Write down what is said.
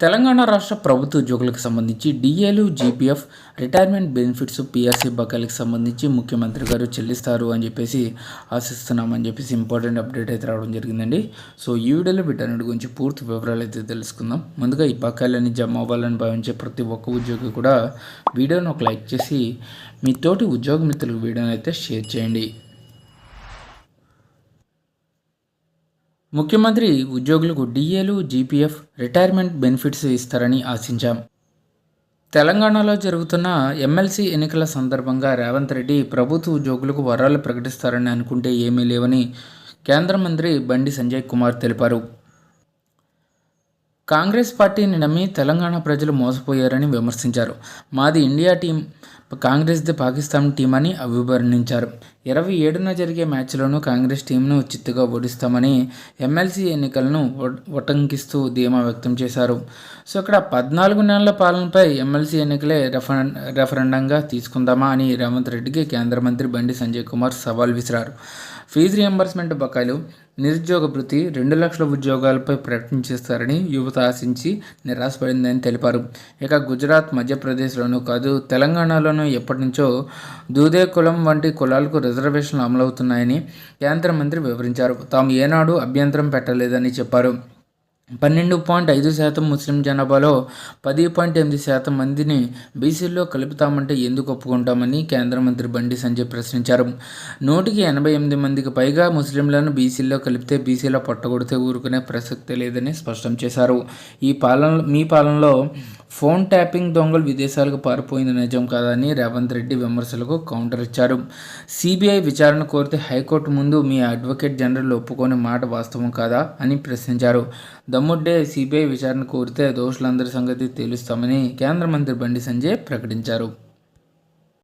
తెలంగాణ రాష్ట్ర ప్రభుత్వ ఉద్యోగులకు సంబంధించి డిఏలు జీపీఎఫ్ రిటైర్మెంట్ బెనిఫిట్స్ పిఆర్సీ బకాయిలకు సంబంధించి ముఖ్యమంత్రి గారు చెల్లిస్తారు అని చెప్పేసి ఆశిస్తున్నామని చెప్పేసి ఇంపార్టెంట్ అప్డేట్ అయితే రావడం జరిగిందండి. సో ఈ వీడియోలో వీటన్నిటి గురించి పూర్తి వివరాలు అయితే తెలుసుకుందాం. ముందుగా ఈ బకాయిలని జమ అవ్వాలని భావించే ప్రతి ఒక్క ఉద్యోగి కూడా వీడియోను ఒక లైక్ చేసి మీ తోటి ఉద్యోగ మిత్రులకు వీడియోని అయితే షేర్ చేయండి. ముఖ్యమంత్రి ఉద్యోగులకు డిఏలు జీపీఎఫ్ రిటైర్మెంట్ బెనిఫిట్స్ ఇస్తారని ఆశించాం. తెలంగాణలో జరుగుతున్న ఎమ్మెల్సీ ఎన్నికల సందర్భంగా రేవంత్ రెడ్డి ప్రభుత్వ ఉద్యోగులకు వరాలు ప్రకటిస్తారని అనుకుంటే ఏమీ లేవని కేంద్ర మంత్రి బండి సంజయ్ కుమార్ తెలిపారు. కాంగ్రెస్ పార్టీని నమ్మి తెలంగాణ ప్రజలు మోసపోయారని విమర్శించారు. మాది ఇండియా టీం కాంగ్రెస్ది పాకిస్తాన్ టీం అని అభివర్ణించారు. ఇరవై ఏడున జరిగే మ్యాచ్లోనూ కాంగ్రెస్ టీంను చిత్తుగా ఓడిస్తామని ఎమ్మెల్సీ ఎన్నికలను ఉటంకిస్తూ ధీమా వ్యక్తం చేశారు. సో ఇక్కడ పద్నాలుగు నెలల పాలనపై ఎమ్మెల్సీ ఎన్నికలే రెఫరెం రెఫరెండంగా తీసుకుందామా అని రేవంత్ రెడ్డికి కేంద్ర మంత్రి బండి సంజయ్ కుమార్ సవాల్ విసిరారు. ఫీజు రియంబర్స్మెంట్ బకాయిలు నిరుద్యోగ భృతి రెండు లక్షల ఉద్యోగాలపై ప్రకటించేస్తారని యువత ఆశించి నిరాశపడిందని తెలిపారు. ఇక గుజరాత్ మధ్యప్రదేశ్లోనూ కాదు తెలంగాణలోనూ ఎప్పటి నుంచో దూదే కులం వంటి కులాలకు రిజర్వేషన్లు అమలవుతున్నాయని కేంద్ర మంత్రి వివరించారు. తాము ఏనాడు అభ్యంతరం పెట్టలేదని చెప్పారు. పన్నెండు పాయింట్ ఐదు శాతం ముస్లిం జనాభాలో పది పాయింట్ ఎనిమిది శాతం మందిని బీసీల్లో కలుపుతామంటే ఎందుకు ఒప్పుకుంటామని కేంద్ర మంత్రి బండి సంజయ్ ప్రశ్నించారు. నూటికి ఎనభై ఎనిమిది మందికి పైగా ముస్లింలను బీసీల్లో కలిపితే బీసీలో పొట్టగొడితే ఊరుకునే ప్రసక్తి లేదని స్పష్టం చేశారు. ఈ పాలన మీ పాలనలో ఫోన్ ట్యాపింగ్ దొంగలు విదేశాలకు పారిపోయింది నిజం కాదని రేవంత్ రెడ్డి విమర్శలకు కౌంటర్ ఇచ్చారు సిబిఐ విచారణ కోరితే హైకోర్టు ముందు మీ అడ్వకేట్ జనరల్ ఒప్పుకోని మాట వాస్తవం కాదా అని ప్రశ్నించారు. దమ్ముడ్డే సిబిఐ విచారణ కోరితే దోషులందరి సంగతి తేలుస్తామని కేంద్ర మంత్రి బండి సంజయ్ ప్రకటించారు.